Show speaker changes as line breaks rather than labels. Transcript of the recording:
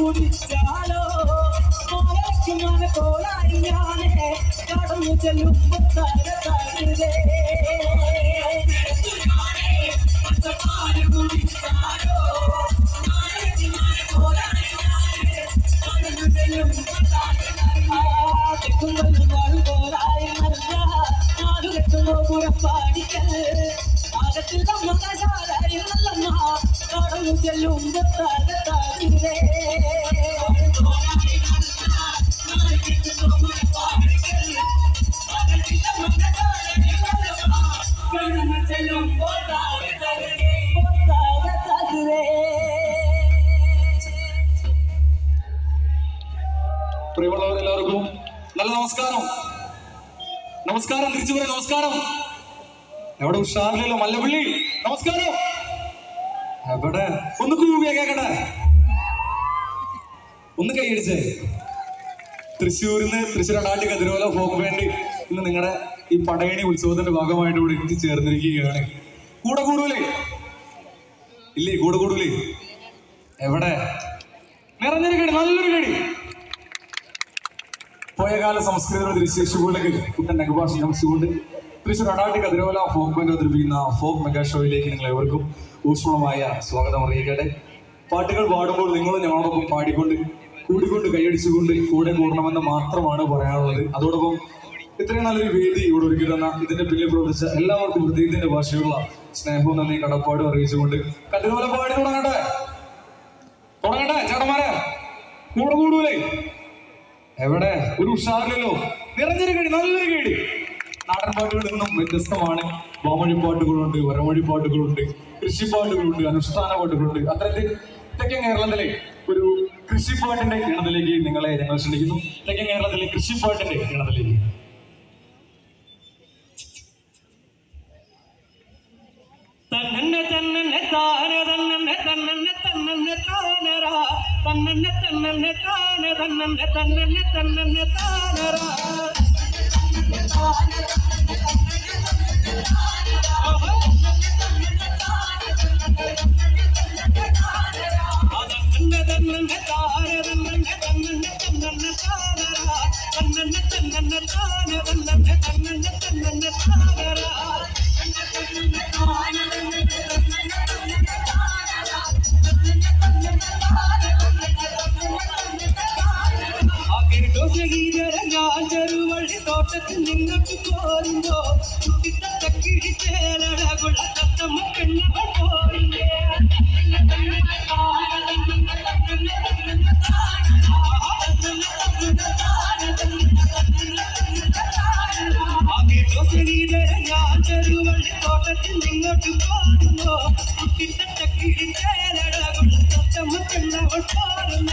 గుడిచాలో మన కోలాయానే కడుము చెల్లు తరగదే గుడిచాలో കുടിച്ചാലോ മോളക്കുമാന കോളായി ഞാനേ കടന്നു ചെല്ലുമ്പോ തകതകതേ
പ്രിയമുള്ളവരെല്ലാവർക്കും നല്ല നമസ്കാരം നമസ്കാരം തിരിച്ചു പറയാം നമസ്കാരം എവിടെ ഉഷാറിലല്ലോ മല്ലപ്പള്ളി നമസ്കാരം. എവിടെ? ഒന്ന് കൂവിയാ കേക്കട്ടെ. ഒന്ന് കൈയടിച്ചേ തൃശ്ശൂരിന്ന് തൃശ്ശൂർ അടാട്ടി കതിരോല ഫോക്ക് വേണ്ടി ഇന്ന് നിങ്ങളുടെ ഈ പടയണി ഉത്സവത്തിന്റെ ഭാഗമായിട്ട് ഇവിടെ എത്തിച്ചേർന്നിരിക്കുകയാണ് കൂടെ കൂടൂലേ? ഇല്ലേ കൂടെ കൂടൂലേ? എവിടെ? നിറഞ്ഞൊരു കടി നല്ലൊരു കടി. പോയകാല സംസ്കൃതിയുടെ ദൃശ്യശുഭൂലകൾ കുട്ടൻ നഗഭാഷ നമിച്ചുകൊണ്ട് തൃശ്ശൂർ അടാട്ടി കതിരോല ഫോക്ക് ബാൻഡ് അവതരിപ്പിക്കുന്ന ഫോക്ക് മെഗാ ഷോയിലേക്ക് നിങ്ങൾ ഏവർക്കും ഊഷ്മളമായ സ്വാഗതം അറിയിക്കട്ടെ. പാട്ടുകൾ പാടുമ്പോൾ നിങ്ങളും ഞങ്ങളോടൊപ്പം പാടിക്കൊണ്ട് കൂടിക്കൊണ്ട് കൈയടിച്ചുകൊണ്ട് കൂടെ കൂടണമെന്ന് മാത്രമാണ് പറയാനുള്ളത്. അതോടൊപ്പം ഇത്രയും നല്ലൊരു വേദി ഇവിടെ ഒരുക്കി ഇതിന്റെ പിന്നിൽ പ്രവർത്തിച്ച എല്ലാവർക്കും ഹൃദയത്തിന്റെ ഭാഷയുള്ള സ്നേഹവും നന്ദി കടപ്പാടും അറിയിച്ചുകൊണ്ട് കതിരോല പാടി തുടങ്ങട്ടെ. തുടങ്ങട്ടെ ചേട്ടന്മാരെ. കൂടെ കൂടൂലേ? എവിടെ? ഒരു ഉഷാറില്ലല്ലോ. നിറഞ്ഞൊരു കേടി നല്ലൊരു കേടി നാടൻ പാട്ടുകളിൽ നിന്നും വ്യത്യസ്തമാണ്. വാമൊഴി പാട്ടുകളുണ്ട് വരമൊഴി പാട്ടുകളുണ്ട് കൃഷിപ്പാട്ടുകളുണ്ട് അനുഷ്ഠാന പാട്ടുകളുണ്ട്. അത്തരത്തിൽ തെക്കൻ കേരളത്തിലെ ഒരു കൃഷിപ്പാട്ടിന്റെ ഗണത്തിലേക്ക് നിങ്ങളെ ഞങ്ങൾ ക്ഷണിക്കുന്നു. തെക്കൻ കേരളത്തിലെ കൃഷിപ്പാട്ടിന്റെ ഗണത്തിലേക്ക്
തന്നെ തന്നെ താന തന്നെ തന്നെ തന്നെ താനരാ തന്നെ തന്നെ താന തന്നെ തന്നെ തന്നെ താനരാ ಕಿತ್ತರೆ ನಿನ್ನಟ್ಟು ಕೋರಿಂದೋ ತುಟಿತ ತಕ್ಕಿಡಿ ತೇಲಡಗುಳ ತಮ್ಮ ಕಣ್ಣ ಕೋರಿಂದೆ தோட்டத்தில் நின்னட்டு பாருங்கோ குட்டித்த தக்கிடி தேலடகுள் தத்தம்ம கண்ணவள் பாருங்க